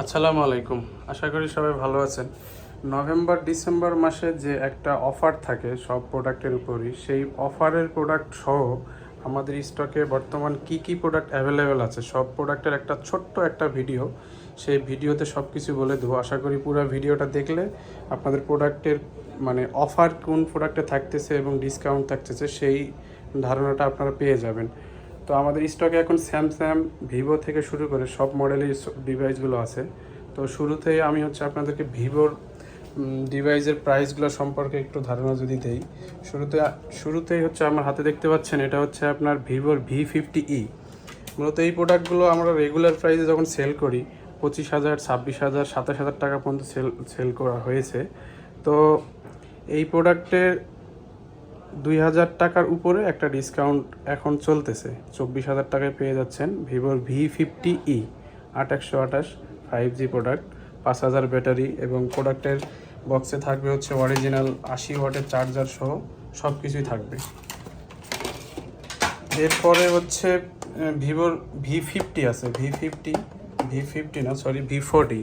আসসালামু আলাইকুম। আশা করি সবাই ভালো আছেন। নভেম্বর, ডিসেম্বর মাসে যে একটা অফার থাকে সব প্রোডাক্টের উপরই, সেই অফারের প্রোডাক্ট সহ আমাদের স্টকে বর্তমান কি কি প্রোডাক্ট অ্যাভেলেবেল আছে সব প্রোডাক্টের একটা ছোট্ট একটা ভিডিও। সেই ভিডিওতে সব কিছু বলে দেবো। আশা করি পুরো ভিডিওটা দেখলে আপনাদের প্রোডাক্টের মানে অফার কোন প্রোডাক্টে থাকতেছে এবং ডিসকাউন্ট থাকতেছে সেই ধারণাটা আপনারা পেয়ে যাবেন। তো আমাদের স্টকে এখন স্যামসাং ভিভো থেকে শুরু করে সব মডেলের ডিভাইসগুলো আছে। তো শুরুতেই আমি হচ্ছে আপনাদেরকে ভিভোর ডিভাইসের প্রাইসগুলো সম্পর্কে একটু ধারণা যদি দেই, শুরুতে, শুরুতেই হচ্ছে আমার হাতে দেখতে পাচ্ছেন এটা হচ্ছে আপনার ভিভোর ভি ফিফটি ই মূলত এই প্রোডাক্টগুলো আমরা রেগুলার প্রাইসে যখন সেল করি, পঁচিশ হাজার, ছাব্বিশ হাজার, সাতাশ হাজার টাকা পর্যন্ত সেল সেল করা হয়েছে। তো এই প্রোডাক্টের দুই হাজার টাকার উপরে একটা ডিসকাউন্ট এখন চলতেছে। চব্বিশ হাজার টাকায় পেয়ে যাচ্ছেন ভিভোর ভি ফিফটি ই আট একশো আঠাশ ফাইভ জি প্রোডাক্ট পাঁচ হাজার ব্যাটারি এবং প্রোডাক্টের বক্সে থাকবে হচ্ছে অরিজিনাল আশি ওয়াটের চার্জার সহ সব কিছুই থাকবে। এরপরে হচ্ছে ভিভোর ভি ফিফটি আছে। ভি ফিফটি ভি ফিফটি না sorry V forty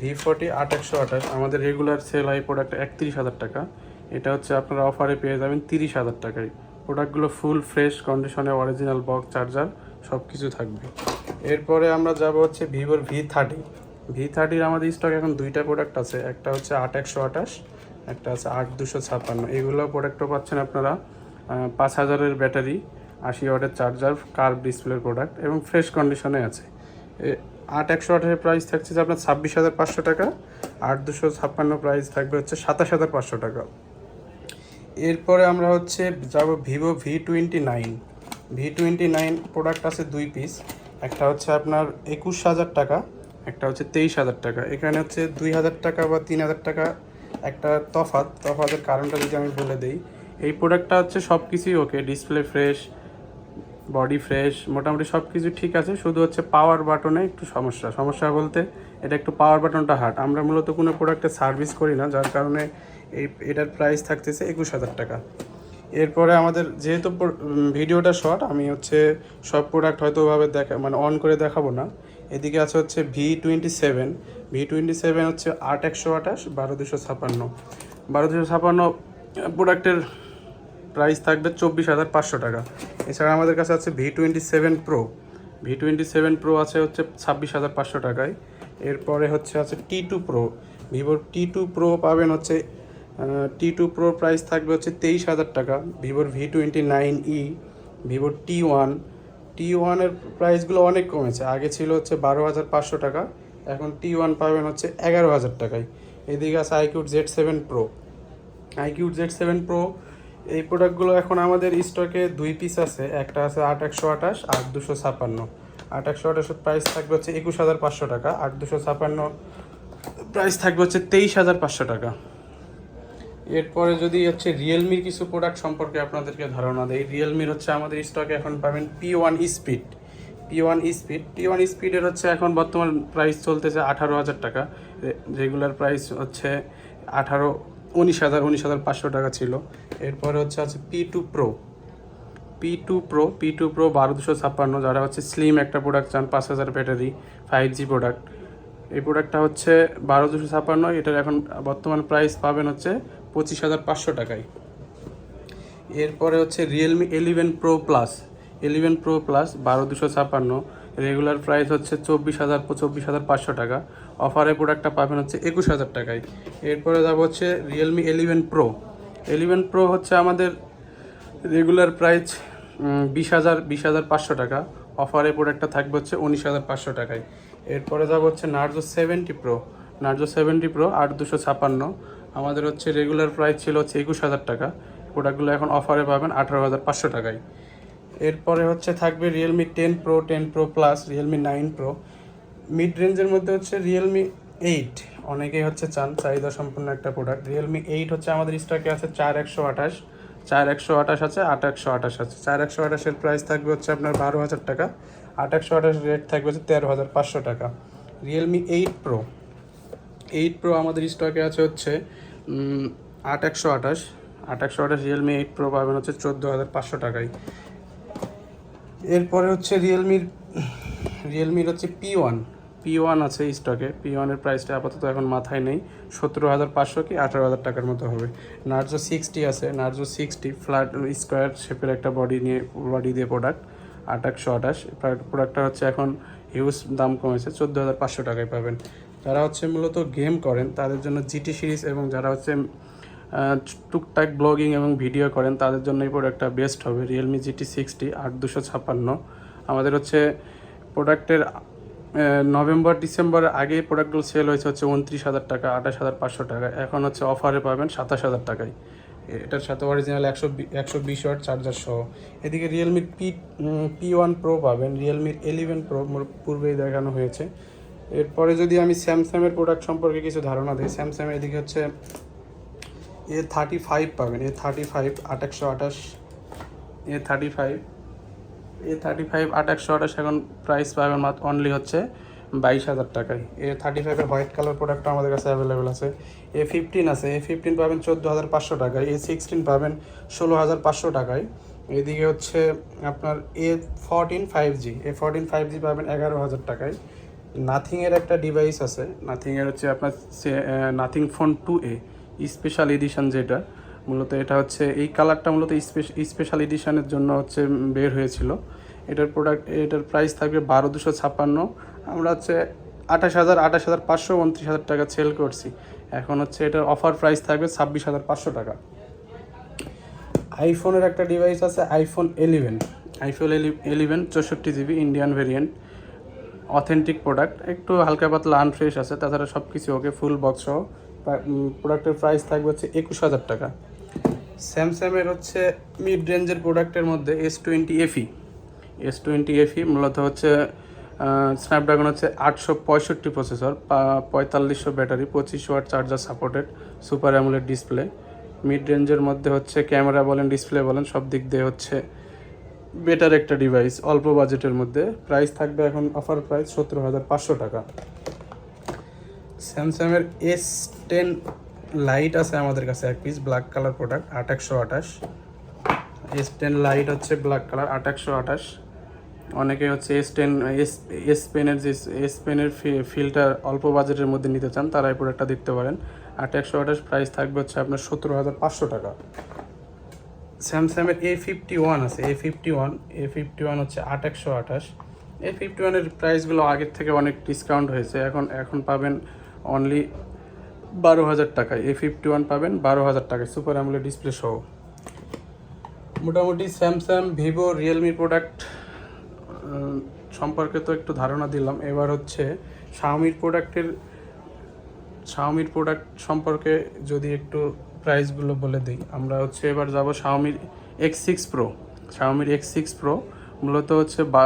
V forty আট একশো আঠাশ। আমাদের রেগুলার সেল হয় প্রোডাক্ট একত্রিশ হাজার টাকা। এটা হচ্ছে আপনারা অফারে পেয়ে যাবেন তিরিশ হাজার টাকায়। প্রোডাক্টগুলো ফুল ফ্রেশ কন্ডিশনে অরিজিনাল বক্স চার্জার সব কিছু থাকবে। এরপরে আমরা যাব হচ্ছে ভিভোর ভি থার্টি ভি থার্টির আমাদের স্টক এখন দুইটা প্রোডাক্ট আছে। একটা হচ্ছে আট একশো আঠাশ, একটা আছে আট দুশো ছাপ্পান্ন। এগুলো প্রোডাক্টও পাচ্ছেন আপনারা পাঁচ হাজারের ব্যাটারি আশি ওয়াটের চার্জার কার্ভ ডিসপ্লের প্রোডাক্ট এবং ফ্রেশ কন্ডিশনে আছে। আট একশো আঠাশের প্রাইস থাকছে যে আপনার ছাব্বিশ হাজার পাঁচশো টাকা, আট দুশো ছাপ্পান্ন প্রাইস থাকবে হচ্ছে সাতাশ হাজার পাঁচশো টাকা। এরপরে আমরা হচ্ছে যাব Vivo V twenty nine V twenty nine product আছে দুই পিস একটা হচ্ছে আপনার একুশ হাজার টাকা, একটা হচ্ছে তেইশ হাজার টাকা। এখানে হচ্ছে দুই হাজার টাকা বা তিন হাজার টাকা একটা তফাৎ। তফাতের কারণটা যদি আমি বলে দিই, এই প্রোডাক্টটা হচ্ছে সব কিছুই okay display fresh body fresh মোটামুটি সব কিছু ঠিক আছে। শুধু হচ্ছে পাওয়ার বাটনে একটু সমস্যা। সমস্যা বলতে এটা একটু পাওয়ার বাটনটা হার্ড আমরা মূলত কোনো প্রোডাক্টে সার্ভিস করি না, যার কারণে এই এটার প্রাইস থাকতেছে একুশ হাজার টাকা। এরপরে আমাদের যেহেতু ভিডিওটা শর্ট আমি হচ্ছে সব প্রোডাক্ট হয়তো ওভাবে দেখা মানে অন করে দেখাবো না। এদিকে আছে হচ্ছে V twenty seven V twenty seven হচ্ছে আট একশো আঠাশ, বারো দুশো ছাপান্ন। বারো দুশো ছাপান্ন প্রোডাক্টের প্রাইস থাকবে চব্বিশ হাজার পাঁচশো টাকা। এছাড়া আমাদের কাছে আছে V twenty seven pro V twenty seven pro আছে হচ্ছে ছাব্বিশ হাজার পাঁচশো টাকায়। এরপরে হচ্ছে আছে টি টু প্রো ভিভোর টি টু প্রো পাবেন হচ্ছে টি টু প্রোর প্রাইস থাকবে হচ্ছে তেইশ হাজার টাকা ভিভোর ভি টোয়েন্টি নাইন ই ভিভোর টি ওয়ান টি ওয়ানের প্রাইসগুলো অনেক কমেছে, আগে ছিল হচ্ছে বারো হাজার পাঁচশো টাকা, এখন টি ওয়ান পাবেন হচ্ছে এগারো হাজার টাকায়। এদিকে আছে iQOO Z seven pro iQOO Z seven pro এই প্রোডাক্টগুলো এখন আমাদের স্টকে দুই পিস আছে, একটা আছে আট একশো আঠাশ, আর দুশো ছাপান্ন। আট একশো আঠাশের প্রাইস থাকবে হচ্ছে একুশ হাজার পাঁচশো টাকা, আর দুশো ছাপান্ন প্রাইস থাকবে হচ্ছে তেইশ হাজার পাঁচশো টাকা। এরপরে যদি হচ্ছে রিয়েলমির কিছু প্রোডাক্ট সম্পর্কে আপনাদেরকে ধারণা দেয় রিয়েলমির হচ্ছে আমাদের স্টকে এখন পাবেন P one speed P one speed P one স্পিডের হচ্ছে এখন বর্তমান প্রাইস চলতেছে আঠারো হাজার টাকা। রেগুলার প্রাইস হচ্ছে আঠারো, উনিশ হাজার উনিশ হাজার পাঁচশো টাকা ছিল। এরপরে হচ্ছে আছে P two pro P two pro P two pro বারো দুশো ছাপ্পান্ন, যারা হচ্ছে স্লিম একটা প্রোডাক্ট চান, পাঁচ হাজার ব্যাটারি ফাইভ জি প্রোডাক্ট এই প্রোডাক্টটা হচ্ছে বারো দুশো ছাপ্পান্ন, এটার এখন বর্তমান প্রাইস পাবেন হচ্ছে পঁচিশ হাজার পাঁচশো টাকায়। এরপরে হচ্ছে Realme eleven pro plus eleven pro plus বারো দুশো ছাপ্পান্ন। রেগুলার প্রাইস হচ্ছে চব্বিশ হাজার চব্বিশ হাজার পাঁচশো টাকা। অফারে প্রোডাক্টটা পাবেন হচ্ছে একুশ হাজার টাকায়। এরপরে যাব হচ্ছে Realme eleven pro eleven pro হচ্ছে আমাদের রেগুলার প্রাইস বিশ হাজার বিশ হাজার পাঁচশো টাকা। অফারে প্রোডাক্টটা থাকবে হচ্ছে উনিশ হাজার পাঁচশো টাকায়। এরপরে যাব হচ্ছে Narzo seventy pro Narzo seventy pro আট দুশো ছাপান্ন আমাদের হচ্ছে রেগুলার প্রাইস ছিল হচ্ছে একুশ হাজার টাকা। প্রোডাক্টগুলো এখন অফারে পাবেন আঠারো হাজার পাঁচশো টাকায়। এরপরে হচ্ছে থাকবে Realme ten pro ten pro plus Realme nine pro mid রেঞ্জের মধ্যে হচ্ছে রিয়েলমি এইট অনেকেই হচ্ছে চান চাহিদা সম্পন্ন একটা প্রোডাক্ট রিয়েলমি এইট হচ্ছে আমাদের স্টকে আছে চার একশো আঠাশ। চার একশো আঠাশ আছে, আট একশো আঠাশ আছে। চার একশো আঠাশের প্রাইস থাকবে হচ্ছে আপনার বারো হাজার টাকা। আট একশো আঠাশ রেট থাকবে হচ্ছে তেরো হাজার পাঁচশো টাকা। Realme eight pro eight pro আমাদের স্টকে আছে হচ্ছে আট একশো আঠাশ। আট একশো আঠাশ রিয়েলমি এইট প্রো পাবেন হচ্ছে চোদ্দ হাজার পাঁচশো টাকায়। এরপরে হচ্ছে রিয়েলমির রিয়েলমির হচ্ছে পি ওয়ান পি ওয়ান আছে স্টকে পি ওয়ানের প্রাইসটা আপাতত এখন মাথায় নেই। সতেরো হাজার পাঁচশো কি আঠারো হাজার টাকার মতো হবে। নার্জো সিক্সটি আছে। নার্জো সিক্সটি ফ্ল্যাট স্কোয়ার শেপের একটা বডি নিয়ে বডি দিয়ে প্রোডাক্ট আঠাশশো আঠাশ। প্রোডাক্টটা হচ্ছে এখন হিউজ দাম কমেছে। চোদ্দ হাজার পাঁচশো টাকায় পাবেন। যারা হচ্ছে মূলত গেম করেন, তাদের জন্য জিটি সিরিজ এবং যারা হচ্ছে টুকটাক ব্লগিং এবং ভিডিও করেন, তাদের জন্য এই প্রোডাক্টটা বেস্ট হবে। রিয়েলমি জিটি সিক্সটি আট দুশো ছাপ্পান্ন আমাদের হচ্ছে প্রোডাক্টের নভেম্বর ডিসেম্বরের আগে প্রোডাক্টগুলো সেল হয়েছে হচ্ছে উনত্রিশ হাজার টাকা, আঠাশ হাজার পাঁচশো টাকা। এখন হচ্ছে অফারে পাবেন সাতাশ হাজার টাকায়। এটার সাথে অরিজিনাল একশো একশো বিশ ওয়াট চার্জার সহ। এদিকে রিয়েলমির পি পি ওয়ান প্রো পাবেন। রিয়েলমির এলিভেন প্রো পূর্বেই দেখানো হয়েছে। এরপরে যদি আমি স্যামসাংয়ের প্রোডাক্ট সম্পর্কে কিছু ধারণা দিই, স্যামসাং এদিকে হচ্ছে এ থার্টি ফাইভ পাবেন এ থার্টি ফাইভ আঠাশশো আঠাশ A thirty five A thirty five আট একশো আঠাশ এখন প্রাইস পাবেন মাত্র অনলি হচ্ছে বাইশ হাজার টাকায়। এ থার্টি ফাইভের হোয়াইট কালার প্রোডাক্টটা আমাদের কাছে অ্যাভেলেবেল আছে। এ ফিফটিন আছে এ ফিফটিন পাবেন চোদ্দ হাজার পাঁচশো টাকায় এ সিক্সটিন পাবেন ষোলো হাজার পাঁচশো টাকায়। এদিকে হচ্ছে আপনার A fourteen five G A fourteen five G পাবেন এগারো হাজার টাকায়। নাথিংয়ের একটা ডিভাইস আছে। নাথিংয়ের হচ্ছে আপনার Nothing phone two A special edition যেটা। মূলত এটা হচ্ছে, এই কালারটা মূলত স্পেশাল এডিশনের জন্য হচ্ছে বের হয়েছিল। এটার প্রোডাক্ট এটার প্রাইস থাকবে বারো দুশো ছাপ্পান্ন। আমরা হচ্ছে আঠাশ হাজার আঠাশ হাজার পাঁচশো উনত্রিশ হাজার টাকা সেল করছি। এখন হচ্ছে এটার অফার প্রাইস থাকবে ছাব্বিশ হাজার পাঁচশো টাকা। আইফোনের একটা ডিভাইস আছে আইফোন এলিভেন আইফোন এলিভেন চৌষট্টি GB Indian variant authentic product একটু হালকা পাতলা আনফ্রেশ আছে, তাছাড়া সব কিছু ওকে ফুল বক্স সহ প্রোডাক্টের প্রাইস থাকবে হচ্ছে একুশ হাজার টাকা। স্যামসাংয়ের হচ্ছে মিড রেঞ্জের প্রোডাক্টের মধ্যে S twenty FE S twenty FE মূলত হচ্ছে স্ন্যাপড্রাগন হচ্ছে আটশো পঁয়ষট্টি প্রসেসর পঁয়তাল্লিশশো ব্যাটারি পঁচিশ watt charger supported super AMOLED display mid রেঞ্জের মধ্যে হচ্ছে ক্যামেরা বলেন ডিসপ্লে বলেন, সব দিক দিয়ে হচ্ছে বেটার একটা ডিভাইস অল্প বাজেটের মধ্যে। প্রাইস থাকবে এখন অফার প্রাইস সতেরো হাজার পাঁচশো টাকা। স্যামসাংয়ের এস টেন লাইট আছে আমাদের কাছে এক পিস ব্ল্যাক কালার প্রোডাক্ট আট একশো আঠাশ। এস টেন লাইট হচ্ছে ব্ল্যাক কালার আট একশো আঠাশ। অনেকে হচ্ছে এস টেন এস এস পেনের যে এস পেনের ফিলটা অল্প বাজেটের মধ্যে নিতে চান, তারা এই প্রোডাক্টটা দেখতে পারেন। আট একশো আঠাশ প্রাইস থাকবে হচ্ছে আপনার সতেরো হাজার পাঁচশো টাকা। স্যামসাংয়ের এ ফিফটি ওয়ান আছে A fifty one A fifty one হচ্ছে আট একশো আঠাশ। এ ফিফটি ওয়ানের প্রাইসগুলো আগের থেকে অনেক ডিসকাউন্ট হয়েছে, এখন এখন পাবেন অনলি বারো হাজার টাকায় এ ফিফটি ওয়ান পাবেন বারো হাজার টাকায় সুপার অ্যামুলেট ডিসপ্লে সহ। মোটামুটি স্যামসাং, ভিভো রিয়েলমি প্রোডাক্ট সম্পর্কে তো একটু ধারণা দিলাম। এবার হচ্ছে শাওমির প্রোডাক্টের শাওমির প্রোডাক্ট সম্পর্কে যদি একটু প্রাইসগুলো বলে দিই। আমরা হচ্ছে এবার যাব শাওমির এক্স সিক্স প্রো শাওমির এক্স সিক্স প্রো মূলত হচ্ছে বা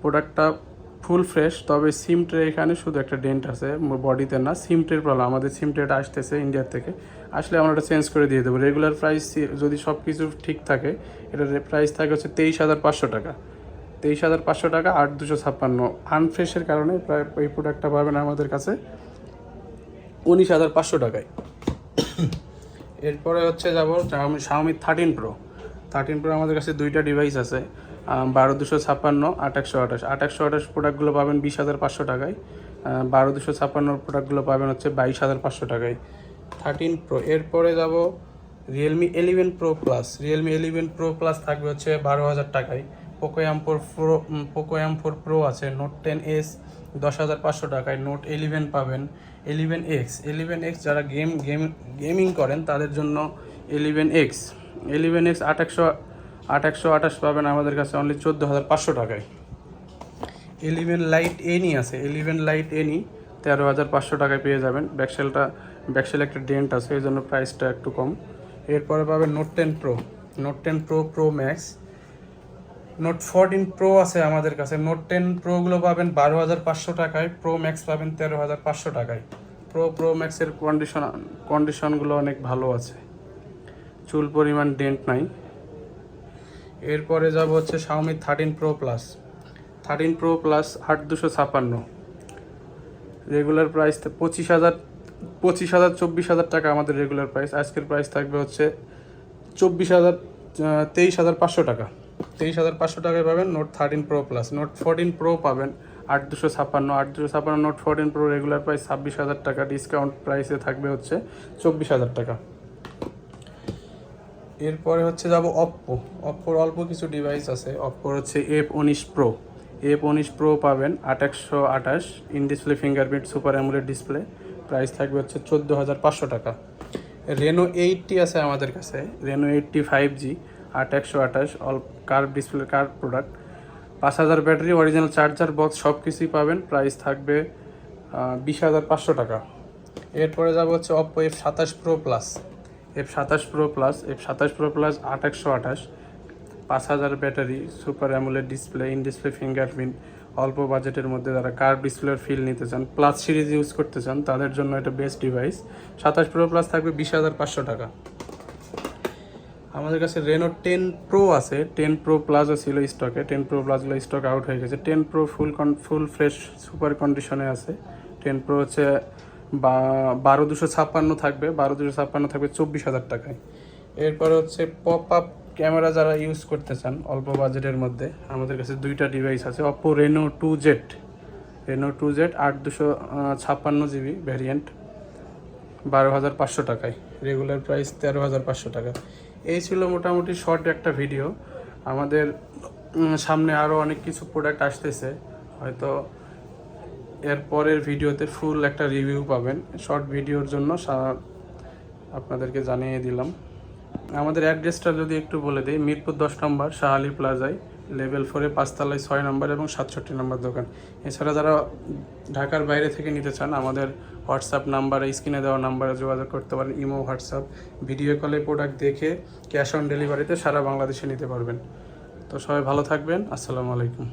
প্রোডাক্টটা ফুল ফ্রেশ তবে সিম ট্রে এখানে শুধু একটা ডেন্ট আছে বডিতে না। সিম ট্রের প্রবলেম আমাদের সিম ট্রেটা আসতেছে ইন্ডিয়ার থেকে। আসলে আমরা ওটা চেঞ্জ করে দিয়ে দেবো। রেগুলার প্রাইস যদি সব কিছু ঠিক থাকে এটার প্রাইস থাকে হচ্ছে তেইশ হাজার পাঁচশো টাকা। তেইশ হাজার পাঁচশো টাকা, আট দুশো ছাপ্পান্ন। আনফ্রেশের কারণে প্রায় এই প্রোডাক্টটা পাবেন আমাদের কাছে উনিশ হাজার পাঁচশো টাকায়। এরপরে হচ্ছে যাব Xiaomi thirteen pro thirteen pro আমাদের কাছে দুইটা ডিভাইস আছে বারো দুশো ছাপ্পান্ন আট একশো আঠাশ। আট একশো আঠাশ প্রোডাক্টগুলো পাবেন বিশ হাজার পাঁচশো টাকায়। বারো দুশো ছাপ্পান্ন প্রোডাক্টগুলো পাবেন হচ্ছে বাইশ হাজার পাঁচশো টাকায়। থার্টিন প্রো এরপরে যাব Realme eleven pro plus Realme eleven pro plus থাকবে হচ্ছে বারো হাজার টাকায়। Poco M four pro Poco M four pro আছে নোট টেন এস দশ হাজার পাঁচশো টাকায় নোট এলিভেন পাবেন এলিভেন এক্স এলিভেন এক্স যারা গেম গেম গেমিং করেন, তাদের জন্য এলিভেন এক্স এলিভেন এক্স আট একশো আট একশো আঠাশ পাবেন আমাদের কাছে অনলি চোদ্দ হাজার পাঁচশো টাকায়। এলিভেন লাইট এনি আছে এলিভেন লাইট এনি তেরো হাজার পাঁচশো টাকায় পেয়ে যাবেন। ব্যাকসেলটা ব্যাকসেল একটা ডেন্ট আছে, এই জন্য প্রাইসটা একটু কম। এরপরে পাবেন note ten pro note ten pro pro max note fourteen pro আছে আমাদের কাছে। নোট টেন প্রোগুলো পাবেন বারো হাজার পাঁচশো টাকায় প্রো ম্যাক্স পাবেন তেরো হাজার পাঁচশো টাকায়। প্রো প্রো ম্যাক্সের কন্ডিশন কন্ডিশনগুলো অনেক ভালো আছে। চুল পরিমাণ ডেন্ট নাই। এরপরে যাব হচ্ছে Xiaomi thirteen pro plus thirteen pro plus আট দুশো ছাপান্ন। রেগুলার প্রাইস পঁচিশ হাজার পঁচিশ হাজার, চব্বিশ হাজার টাকা আমাদের রেগুলার প্রাইস আজকের প্রাইস থাকবে হচ্ছে চব্বিশ হাজার তেইশ হাজার পাঁচশো টাকা। তেইশ হাজার পাঁচশো টাকায় পাবেন note thirteen pro plus note fourteen pro পাবেন আট দুশো ছাপ্পান্ন আট দুশো ছাপ্পান্ন note fourteen pro regular price ছাব্বিশ হাজার টাকা। ডিসকাউন্ট প্রাইসে থাকবে হচ্ছে চব্বিশ হাজার টাকা। এরপরে হচ্ছে যাব অপ্পো অপ্পোর অল্প কিছু ডিভাইস আছে। অপ্পোর হচ্ছে এফ উনিশ প্রো এফ উনিশ প্রো পাবেন আঠাশশো আঠাশ। In display fingerprint super AMOLED display price থাকবে হচ্ছে চোদ্দ হাজার পাঁচশো টাকা। রেনো এইটটি আছে আমাদের কাছে। রেনো এইটটি ফাইভ জি আট একশো আঠাশ। All curve display curve product পাঁচ হাজার ব্যাটারি অরিজিনাল চার্জার বক্স সব কিছুই পাবেন। প্রাইস থাকবে বিশ হাজার পাঁচশো টাকা। এরপরে যাব হচ্ছে অপ্পো এফ সাতাশ প্রো প্লাস এফ সাতাশ প্রো প্লাস এফ সাতাশ প্রো প্লাস আট একশো আঠাশ। পাঁচ হাজার battery super AMOLED display in display fingerprint অল্প বাজেটের মধ্যে যারা কার্ভ ডিসপ্লের ফিল নিতে চান প্লাস সিরিজ ইউজ করতে চান, তাদের জন্য এটা বেস্ট ডিভাইস সাতাশ প্রো প্লাস থাকবে বিশ হাজার পাঁচশো টাকা। আমাদের কাছে রেনো টেন প্রো আছে। টেন প্রো প্লাসও ছিল স্টকে টেন প্রো প্লাসগুলো স্টক আউট হয়ে গেছে। টেন প্রো ফুল কন ফুল ফ্রেশ সুপার কন্ডিশনে আছে। টেন প্রো হচ্ছে বা বারো দুশো ছাপ্পান্ন থাকবে। বারো দুশো ছাপ্পান্ন থাকবে চব্বিশ হাজার টাকায়। এরপর হচ্ছে পপ আপ ক্যামেরা যারা ইউজ করতে চান, অল্প বাজেটের মধ্যে, আমাদের কাছে দুইটা ডিভাইস আছে। Oppo Reno two Z Reno two Z আট দুশো ছাপ্পান্ন জিবি ভ্যারিয়েন্ট বারো হাজার পাঁচশো টাকায়। রেগুলার প্রাইস তেরো হাজার পাঁচশো টাকা। এই ছিল মোটামুটি শর্ট একটা ভিডিও আমাদের সামনে আরও অনেক কিছু প্রোডাক্ট আসতেছে। হয়তো এর পরের ভিডিওতে ফুল একটা রিভিউ পাবেন। শর্ট ভিডিওর জন্য আপনাদেরকে জানিয়ে দিলাম। আমাদের অ্যাড্রেসটা যদি একটু বলে দিই, মিরপুর দশ নম্বর, শাহালি প্লাজায় লেভেল ফোরে পাঁচতলায় ছয় নম্বর এবং সাতষট্টি নম্বর দোকান। এছাড়া যারা ঢাকার বাইরে থেকে নিতে চান, আমাদের হোয়াটসঅ্যাপ নাম্বারে স্ক্রিনে দেওয়া নাম্বারে যোগাযোগ করতে পারেন, ইমো, হোয়াটসঅ্যাপ। ভিডিও কলে প্রোডাক্ট দেখে ক্যাশ অন ডেলিভারিতে সারা বাংলাদেশে নিতে পারবেন। তো সবাই ভালো থাকবেন। আসসালামু আলাইকুম।